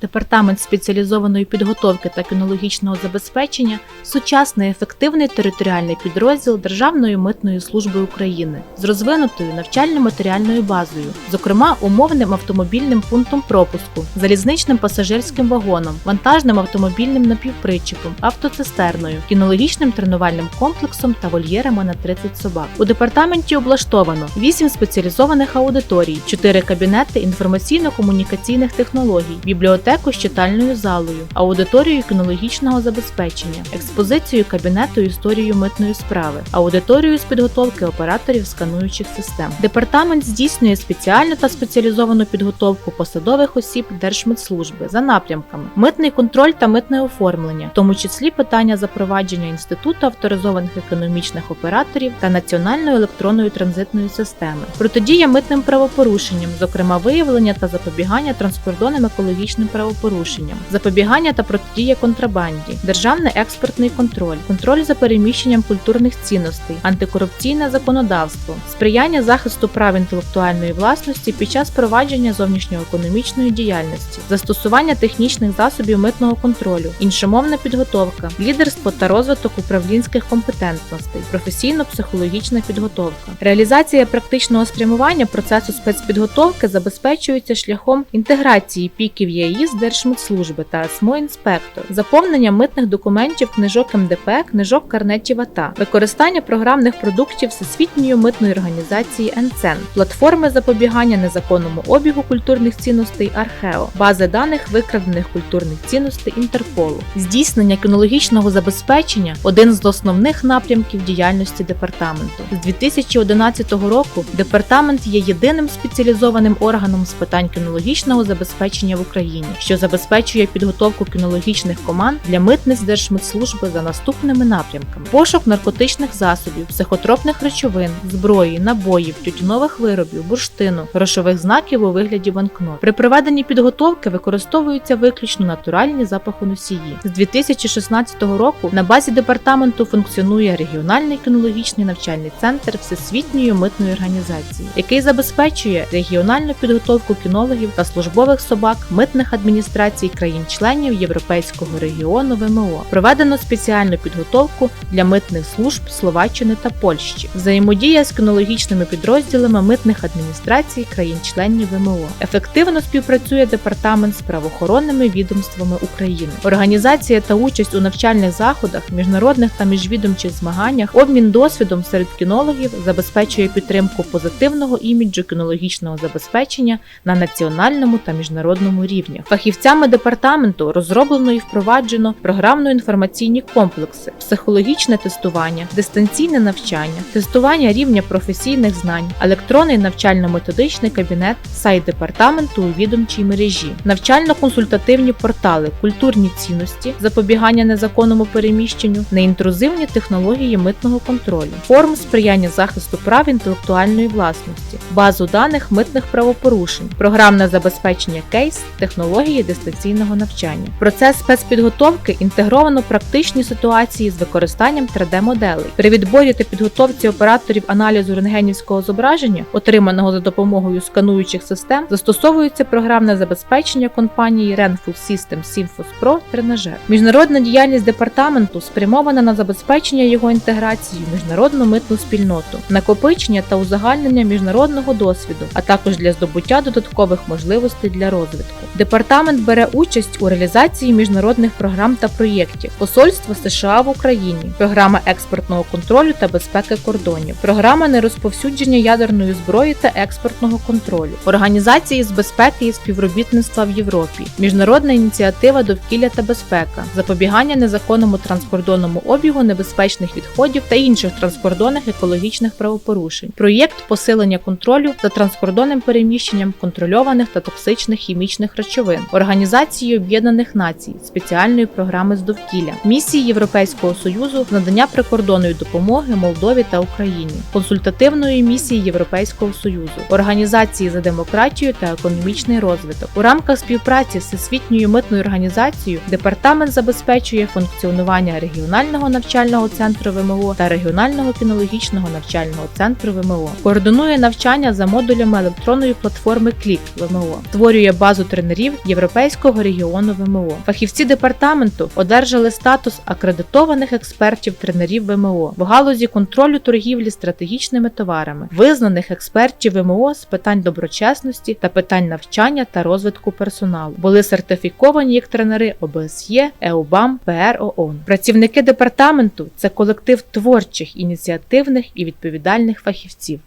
департамент спеціалізованої підготовки та кінологічного забезпечення сучасний ефективний територіальний підрозділ Державної митної служби України з розвинутою навчально-матеріальною базою, зокрема умовним автомобільним пунктом пропуску, залізничним пасажирським вагоном, вантажним автомобільним напівпричепом, автоцистерною, кінологічним тренувальним комплексом та вольєрами на 30 собак. У департаменті облаштовано 8 спеціалізованих аудиторій, 4 кабінети інформаційно-комунікаційних технологій, бібліотеку з читальною залою, аудиторію кінологічного забезпечення, експозицію кабінету історію митної справи, аудиторію з підготовки операторів скануючих систем. Департамент здійснює спеціальну та спеціалізовану підготовку посадових осіб Держмитслужби за напрямками митний контроль та митне оформлення, в тому числі питання запровадження інституту авторизованих економічних операторів та національної електронної транзитної системи, протидія митним правопорушенням, зокрема виявлення та запобігання транскордонним екологічним правопорушенням, запобігання та протидія контрабанді, державний експортний контроль, контроль за переміщенням культурних цінностей, антикорупційне законодавство, сприяння захисту прав інтелектуальної власності під час провадження зовнішньоекономічної діяльності, застосування технічних засобів митного контролю, іншомовна підготовка, лідерство та розвиток управлінських компетентностей, професійно-психологічна підготовка. Реалізація практичного спрямування процесу спецпідготовки забезпечується шляхом інтеграції піків ЄІС Держмитслужби та СМО інспектор, заповнення митних документів книжок МДП, книжок карнетів АТА, використання програмних продуктів Всесвітньої митної організації НЦЕН, платформи запобігання незаконному обігу культурних цінностей Архео, бази даних викрадених культурних цінностей Інтерполу, здійснення кінологічного забезпечення один з основних напрямків діяльності департаменту. З 2011 року департамент є єдиним спеціалізованим органом з питань кінологічного забезпечення в Україні, що забезпечує підготовку кінологічних команд для митниць Держмитслужби за наступними напрямками: пошук наркотичних засобів, психотропних речовин, зброї, набоїв, тютюнових виробів, бурштину, грошових знаків у вигляді банкнот. При проведенні підготовки використовуються виключно натуральні запахоносії. З 2016 року на базі департаменту функціонує регіональний кінологічний навчальний центр Всесвітньої митної організації, який забезпечує регіональну підготовку кінологів та службових собак митних адміністрацій країн-членів Європейського регіону ВМО. Проведено спеціальну підготовку для митних служб Словаччини та Польщі, взаємодія з кінологічними підрозділами митних адміністрацій країн-членів ВМО. Ефективно співпрацює департамент з правоохоронними відомствами України. Організація та участь у навчальних заходах, міжнародних та міжвідомчих змаганнях, обмін досвідом серед кінологів забезпечує підтримку позитивного іміджу кінологічного забезпечення на національному та міжнародному рівнях. Фахівцями департаменту розроблено і впроваджено програмно-інформаційні комплекси, психологічне тестування, дистанційне навчання, тестування рівня професійних знань, електронний навчально-методичний кабінет, сайт департаменту у відомчій мережі, навчально-консультативні портали, культурні цінності, запобігання незаконному переміщенню, неінтрузивні технології митного контролю, форм сприяння захисту прав інтелектуальної власності, базу даних митних правопорушень, програмне забезпечення кейс, технології дистанційного навчання. Процес спецпідготовки інтегровано практичні ситуації з використанням 3D-моделей. При відборі та підготовці операторів аналізу рентгенівського зображення, отриманого за допомогою скануючих систем, застосовується програмне забезпечення компанії Renful System Simfos Pro тренажер. Міжнародна діяльність департаменту спрямована на забезпечення його інтеграції в міжнародну митну спільноту, накопичення та узагальнення міжнародного досвіду, а також для здобуття додаткових можливостей для розвитку. Департамент бере участь у реалізації міжнародних програм та проєктів, посольство США в Україні, програма експортного контролю та безпеки кордонів, програма нерозповсюдження ядерної зброї та експортного контролю, організації з безпеки і співробітництва в Європі, міжнародна ініціатива довкілля та безпека, запобігання незаконному транскордонному обігу небезпечних відходів та інших транскордонних екологічних правопорушень, проєкт посилення контролю за транскордонним переміщенням контрольованих та токсичних хімічних речовин, Організації Об'єднаних Націй, спеціальної програми з довкілля, місії Європейського союзу з надання прикордонної допомоги Молдові та Україні, консультативної місії Європейського союзу, організації за демократію та економічний розвиток. У рамках співпраці з Всесвітньою митною організацією департамент забезпечує функціонування регіонального навчального центру ВМО та регіонального кінологічного навчального центру ВМО, координує навчання за модулями електронної платформи Клік ВМО, створює базу тренерів Європейського регіону ВМО. Фахівці департаменту одержали статус акредитованих експертів-тренерів ВМО в галузі контролю торгівлі стратегічними товарами, визнаних експертів ВМО з питань доброчесності та питань навчання та розвитку персоналу. Були сертифіковані як тренери ОБСЄ, ЕУБАМ, ПР ООН. Працівники департаменту це колектив творчих, ініціативних і відповідальних фахівців.